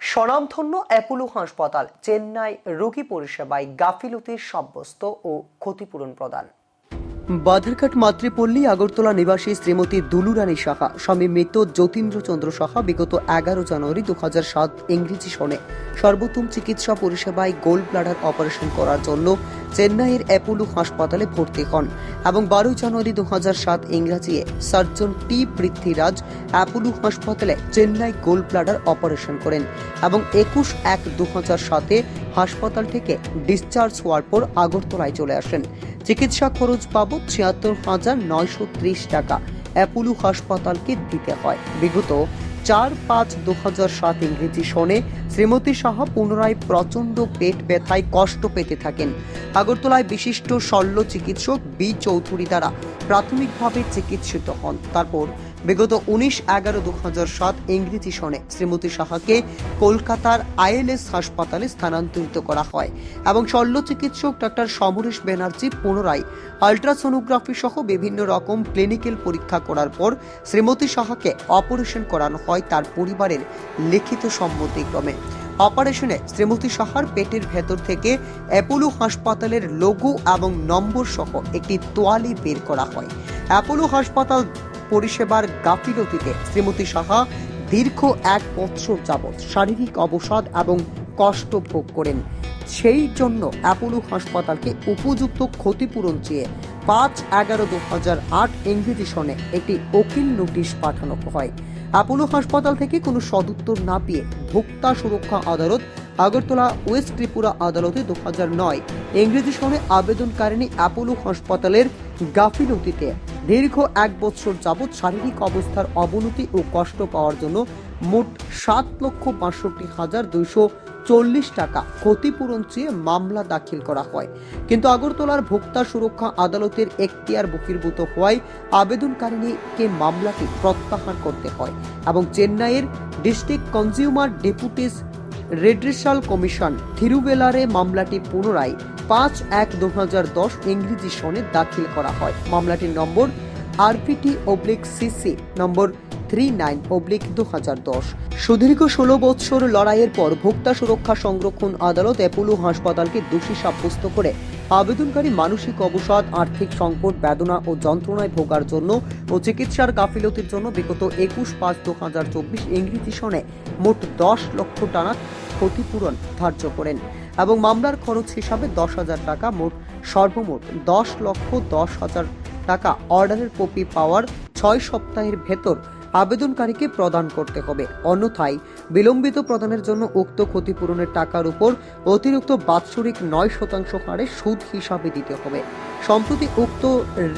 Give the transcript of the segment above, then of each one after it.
স্বনামধন্য অ্যাপোলো হাসপাতাল, চেন্নাই রোগী পরিষেবায় গাফিলতির সাব্যস্ত ও ক্ষতিপূরণ প্রদান। বাধারঘাট মাতৃপল্লী, আগরতলা নিবাসী শ্রীমতী দুলুরানী শাখা স্বামী মৃত যতীন্দ্র চন্দ্র সাহা বিগত এগারো জানুয়ারি দু সাত ইংরেজি সনে সর্বোত্তম চিকিৎসা পরিষেবায় গোল্ড ব্লাডার অপারেশন করার জন্য চেন্নাইয়ের অ্যাপোলো হাসপাতালে ভর্তি হন এবং বারোই জানুয়ারি দু সাত ইংরাজি সার্জন টি পৃথ্বীরাজ অ্যাপোলো হাসপাতালে চেন্নাই গোল্ড ব্লাডার অপারেশন করেন এবং একুশ এক দু সাতে হাসপাতাল থেকে ডিসচার্জ হওয়ার পর আগরতলায় চলে আসেন। চিকিৎসা খরচ বাবদ ছিয়াত্তর হাজার নয়শো ত্রিশ টাকা অ্যাপোলো হাসপাতালকে দিতে হয়। বিগত চার পাঁচ দু সাত ইংরেজি সনে শ্রীমতী সাহা পুনরায় প্রচণ্ড পেট ব্যথায় কষ্ট পেতে থাকেন। আগরতলায় বিশিষ্ট শল্য চিকিৎসক বি চৌধুরী দ্বারা প্রাথমিকভাবে চিকিৎসিত হন। তারপর বিগত উনিশ এগারো দু সাত ইংরেজি সনে শ্রীমতী সাহাকে কলকাতার আইএলএস হাসপাতালে স্থানান্তরিত করা হয় এবং শল্য চিকিৎসক ডক্টর সমরেশ ব্যানার্জি পুনরায় আলট্রাসোনোগ্রাফি সহ বিভিন্ন রকম ক্লিনিক্যাল পরীক্ষা করার পর শ্রীমতী সাহাকে অপারেশন করানো হয় তার পরিবারের লিখিত সম্মতিক্রমে অপারেশনে শ্রীমতী সাহার পেটের ভেতর থেকে অ্যাপোলো হাসপাতালের লোগো এবং নম্বর সহ একটি তোয়ালি বের করা হয়। অ্যাপোলো হাসপাতাল পরিষেবার গাফিলতিতে শ্রীমতী সাহা দীর্ঘ এক বৎসর যাবৎ শারীরিক অবসাদ এবং কষ্ট ভোগ করেন। সেই জন্য অ্যাপোলো হাসপাতালকে উপযুক্ত ক্ষতিপূরণ চেয়ে পাঁচ এগারো দু হাজার আট ইংরেজি একটি ওকিল নোটিশ পাঠানো হয়। অ্যাপোলো হাসপাতাল থেকে কোনো সদুত্তর না পেয়ে ভোক্তা সুরক্ষা আদালত আগরতলা, ওয়েস্ট ত্রিপুরা আদালতে দু হাজার নয় ইংরেজি সনে আবেদনকারিণী অ্যাপোলো হাসপাতালের গাফিলতিতে দীর্ঘ এক বছর যাবৎ শারীরিক অবস্থার অবনতি ও কষ্ট পাওয়ার জন্য মোট সাত লক্ষ বাষট্টি হাজার দুইশো চল্লিশ টাকা ক্ষতিপূরণ চেয়ে মামলা দাখিল করা হয়। কিন্তু আগরতলার ভোক্তা সুরক্ষা আদালতের এখতিয়ার বহির্ভূত হওয়ায় আবেদনকারিণীকে মামলাটি প্রত্যাহার করতে হয় এবং চেন্নাইয়ের district consumer disputes redressal commission থিরুবেলারে মামলাটি পুনরায় পাঁচ এক দু ইংরেজি সনে দাখিল করা হয়। মামলাটির নম্বর আরপিটি অবলিক সিসি, নম্বর থ্রি নাইন দু সুদীর্ঘ ষোলো বৎসর লড়াইয়ের পর ভোক্তা সুরক্ষা সংরক্ষণ আদালত অ্যাপোলো হাসপাতালকে দোষী সাব্যস্ত করে আবেদনকারী মানসিক অবসাদ, আর্থিক সংকট, বেদনা ও যন্ত্রণায় ভোগার জন্য ও চিকিৎসার গাফিলতির জন্য বিগত একুশ পাঁচ দু হাজার চব্বিশ ইংরেজি সনে মোট দশ লক্ষ টাকা ক্ষতিপূরণ ধার্য করেন এবং মামলার খরচ হিসাবে দশ হাজার টাকা মোট, সর্বমোট দশ লক্ষ দশ হাজার টাকা অর্ডারের কপি পাওয়ার ছয় সপ্তাহের ভেতর আবেদনকারীকে প্রদান করতে হবে। অন্যথায় বিলম্বিত প্রদানের জন্য উক্ত ক্ষতিপূরণের টাকার উপর অতিরিক্ত বাৎসরিক নয় শতাংশ হারে সুদ হিসাবে দিতে হবে। সম্প্রতি উক্ত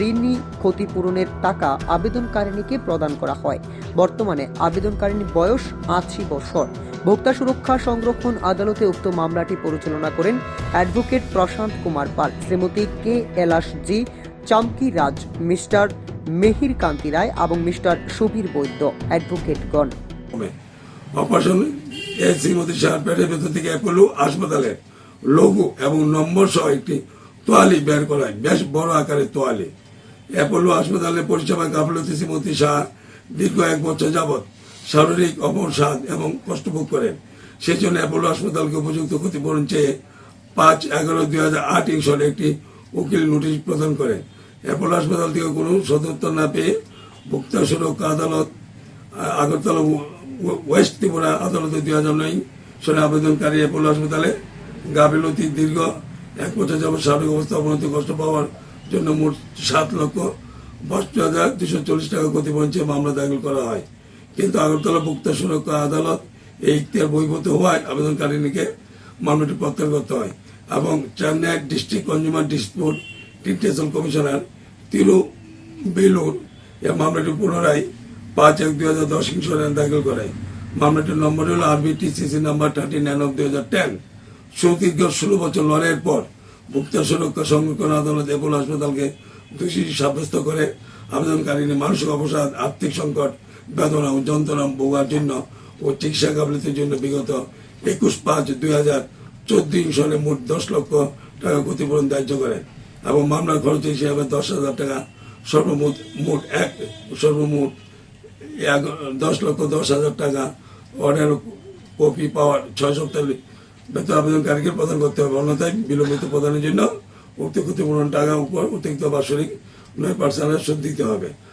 ঋণী ক্ষতিপূরণের টাকা আবেদনকারিণীকে প্রদান করা হয়। বর্তমানে আবেদনকারিণী বয়স আশি বছর। ভোক্তা সুরক্ষা সংরক্ষণ আদালতে উক্ত মামলাটি পরিচালনা করেন advocate Prashanta Kumar Pal, Srimati K Elas G Chamki Raj, mister Mehir Kanti Roy এবং মিস্টার সুবীর বৈদ্য অ্যাডভোকেটগণ অপারেশন শ্রীমতী শাহ পেটের ভেতর থেকে অ্যাপোলো হাসপাতালের লঘু এবং নম্বর সহ একটি তোয়ালি বের করায়। বেশ বড় আকারের তোয়ালি। অ্যাপোলো হাসপাতালের পরিষেবা গাফলতি শ্রীমতী শাহ দীর্ঘ এক বছর যাবৎ শারীরিক অবসাদ এবং কষ্ট ভোগ করেন। সেই জন্য অ্যাপোলো হাসপাতালকে উপযুক্ত ক্ষতিপূরণ চেয়ে পাঁচ এগারো দুই হাজার আট সনে একটি উকিল নোটিশ প্রদান করে অ্যাপোলো হাসপাতাল থেকে কোনো সদুত্তর না পেয়ে ভোক্তা সুরক্ষা আদালত, আগরতলা ওয়েস্ট ত্রিপুরা আদালতে দুই হাজার নয় সনে আবেদনকারী অ্যাপোলো হাসপাতালে গাফিলতি দীর্ঘ এক বছর যাবৎ শারীরিক অবস্থা অবনতি কষ্ট পাওয়ার জন্য মোট সাত লক্ষ বাষট্টি হাজার দুশো চল্লিশ টাকা ক্ষতিপূরণ চেয়ে মামলা দাখিল করা হয়। কিন্তু আগরতলা ভোক্তা সুরক্ষা আদালত এই ইখতিয়ার বহির্ভূত হওয়ায় আবেদনকারিনীকে মামলাটি প্রত্যাহার করতে হয় এবং চেন্নাই ডিস্ট্রিক্ট কনজিউমার ডিসপিউট ডিটেশন কমিশনার তিরু বেলুর এই মামলাটি পুনরায় পাঁচ এক দুই হাজার দশ ইনশোরেন্স দাখিল করে। মামলাটির নম্বর হল R B T C C number thirty nine of দুই হাজার টেন সুদীর্ঘ ষোলো বছর লড়াইয়ের পর ভোক্তা সুরক্ষা সংরক্ষণ আদালত এপোলো হাসপাতালকে দোষী সাব্যস্ত করে আবেদনকারী মানসিক অবসাদ, আর্থিক সংকট বেদনা ও যন্ত্রণা ভোগার জন্য ও চিকিৎসা গাফিলতির জন্য বিগত একুশ পাঁচ দুই হাজার চোদ্দ সনে মোট দশ লক্ষ টাকা ক্ষতিপূরণ ধার্য করে এবং মামলার খরচ হিসেবে দশ হাজার টাকা সর্বমোট, মোট এক, সর্বমোট এক- দশ লক্ষ দশ হাজার টাকা অর্ডার কপি পাওয়ার ছয় সপ্তাহ বেতন আবেদনকারীকে প্রদান করতে হবে। অন্যথায় বিলম্বিত প্রদানের জন্য উক্ত ক্ষতিপূরণ টাকা উপর অতিরিক্ত বাৎসরিক নয় পার্সেন্টের সুদ দিতে হবে।